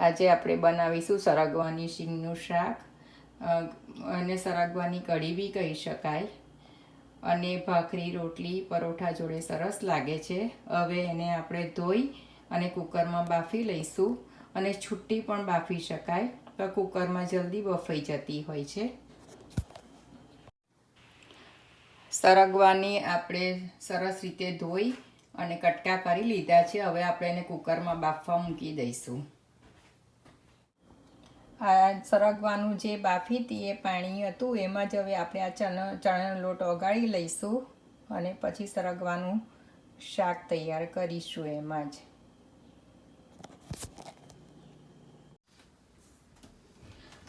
આજે આપણે બનાવીશું સરગવાની શીંગનું શાક. અને સરગવાની કઢી બી કહી શકાય. અને ભાખરી, રોટલી, પરોઠા જોડે સરસ લાગે છે. હવે એને આપણે ધોઈ અને કુકરમાં બાફી લઈશું. અને છુટ્ટી પણ બાફી શકાય, તો કુકરમાં જલ્દી બફાઈ જતી હોય છે. સરગવાની આપણે સરસ રીતે ધોઈ અને કટકા કરી લીધા છે. હવે આપણે એને કુકરમાં બાફવા મૂકી દઈશું. આ સરગવાનું જે બાફી હતી એ પાણી હતું, એમાં જ હવે આપણે આ ચણ, ચણાનો લોટ ઓગાળી લઈશું અને પછી સરગવાનું શાક તૈયાર કરીશું એમાં જ.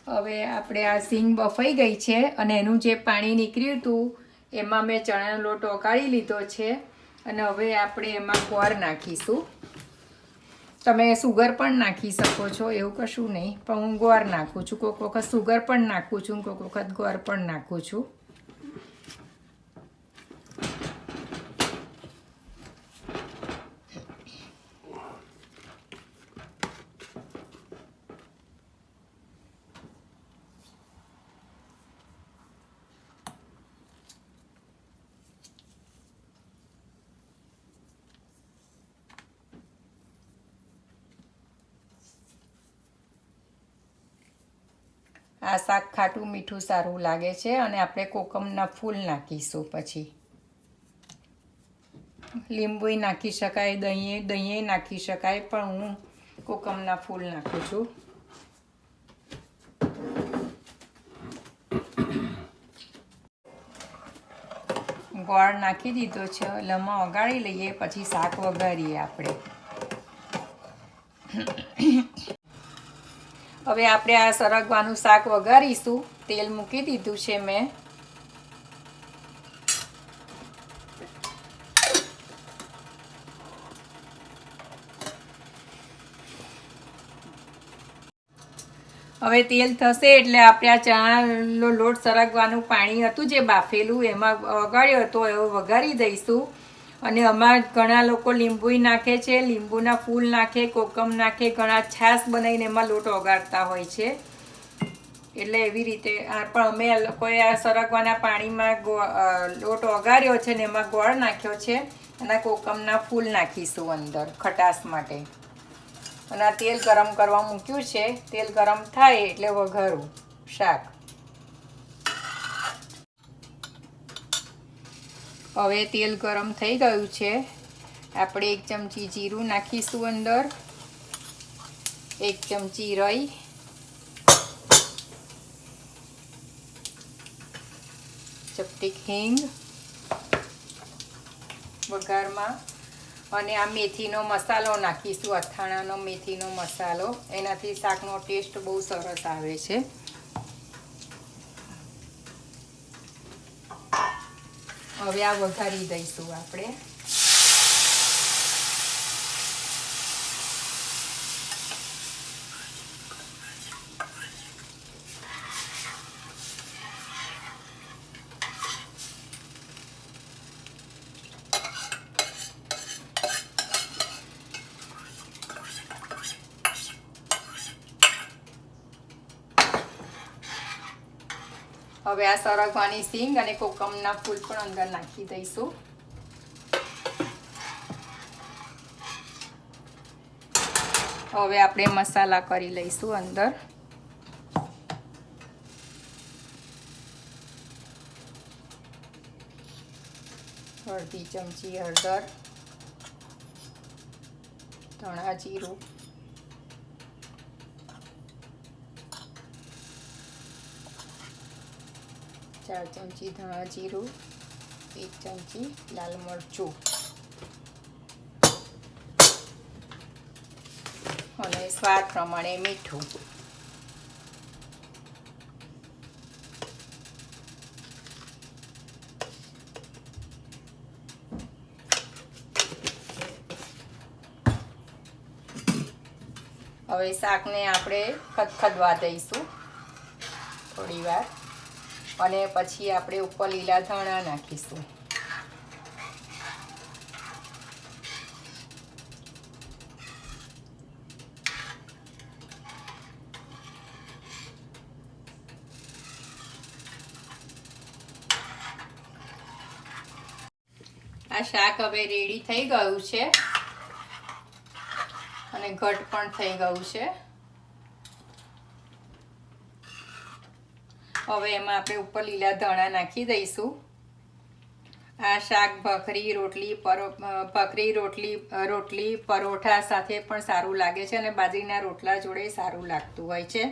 હવે આપણે આ સિંગ બફાઈ ગઈ છે અને એનું જે પાણી નીકળ્યું હતું, એમાં મેં ચણાનો લોટ ઓગાળી લીધો છે અને હવે આપણે એમાં ગોળ નાખીશું. તમે સુગર પણ નાખી શકો છો, એવું કશું નહીં. પણ હું ગોળ નાખું છું. કોઈક વખત સુગર પણ નાખું છું કોઈક વખત ગોળ પણ નાખું છું. આ શાક ખાટું મીઠું સારું લાગે છે અને આપણે કોકમના ફૂલ નાખીશું પછી. લીંબુય નાખી શકાય દહીં દહીં નાખી શકાય, પણ હું કોકમના ફૂલ નાખું છું. ગોળ નાખી દીધો છે લમા વગાડી લઈએ, પછી શાક વઘારીએ આપણે. હવે આપણે આ સરગવાનું શાક વઘારીશું. તેલ મૂકી દીધું છે મેં. હવે તેલ થશે એટલે આપણે આ ચણાનો લોટ સરગવાનું પાણી હતું જે બાફેલું, એમાં વગાડ્યો હતો એવો વઘારી દઈશું. અને અમાર ઘણા લોકો લીંબુય નાખે છે, લીંબુના ફૂલ નાખે, કોકમ નાખે, ઘણા છાશ બનાવીને એમાં લોટ ઓગાળતા હોય છે. એટલે એવી રીતે પણ અમે લોકોએ આ સરગવાના પાણીમાં લોટ ઓગાળ્યો છે ને એમાં ગોળ નાખ્યો છે અને કોકમના ફૂલ નાખીશું અંદર ખટાશ માટે. અને આ તેલ ગરમ કરવા મૂક્યું છે, તેલ ગરમ થાય એટલે વઘારું શાક. હવે તેલ ગરમ થઈ ગયું છે. આપણે એક ચમચી જીરું નાખીશું અંદર. એક ચમચી રઈ. ચપટી હિંગ. વઘારમાં. અને આ મેથીનો મસાલો નાખીશું. અથાણાનો મેથીનો મસાલો. એનાથી શાકનો ટેસ્ટ બહુ સરસ આવે છે. હવે આ વઘારી દઈશું આપણે. હવે આ સરગવાની સિંગ અને કોકમના ફૂલ પણ અંદર નાખી દઈશું. હવે આપણે મસાલા કરી લઈશું અંદર. અડધી ચમચી હળદર, ધાણા જીરું ચાર ચમચી ધાણા જીરું, એક ચમચી લાલ મરચું. અને સ્વાદ પ્રમાણે મીઠું. હવે શાકને આપણે ખદખદવા દઈશું થોડી વાર અને પછી આપણે ઉપર લીલા ધાણા નાખીશું. આ શાક હવે રેડી થઈ ગયું છે. અને ઘટ પણ થઈ ગયું છે. હવે એમાં આપણે ઉપર લીલા ધાણા નાખી દઈશું. આ શાક, ભખરી, રોટલી, પરો ભખરી, રોટલી રોટલી, પરોઠા સાથે પણ સારું લાગે છે અને બાજરીના રોટલા જોડે સારું લાગતું હોય છે.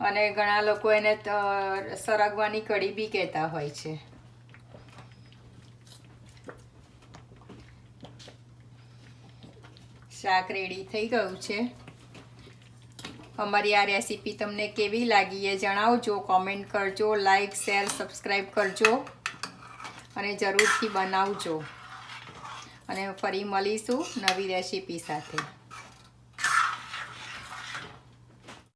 અને ઘણા લોકો એને સરગવાની કઢી બી કહેતા હોય છે. શાક રેડી થઈ ગયું છે. અમારી આ રેસીપી તમને કેવી લાગી એ જણાવજો કોમેન્ટ કરજો લાઈક શેર સબસ્ક્રાઈબ કરજો અને જરૂરથી બનાવજો. અને ફરી મળીશું નવી રેસીપી સાથે.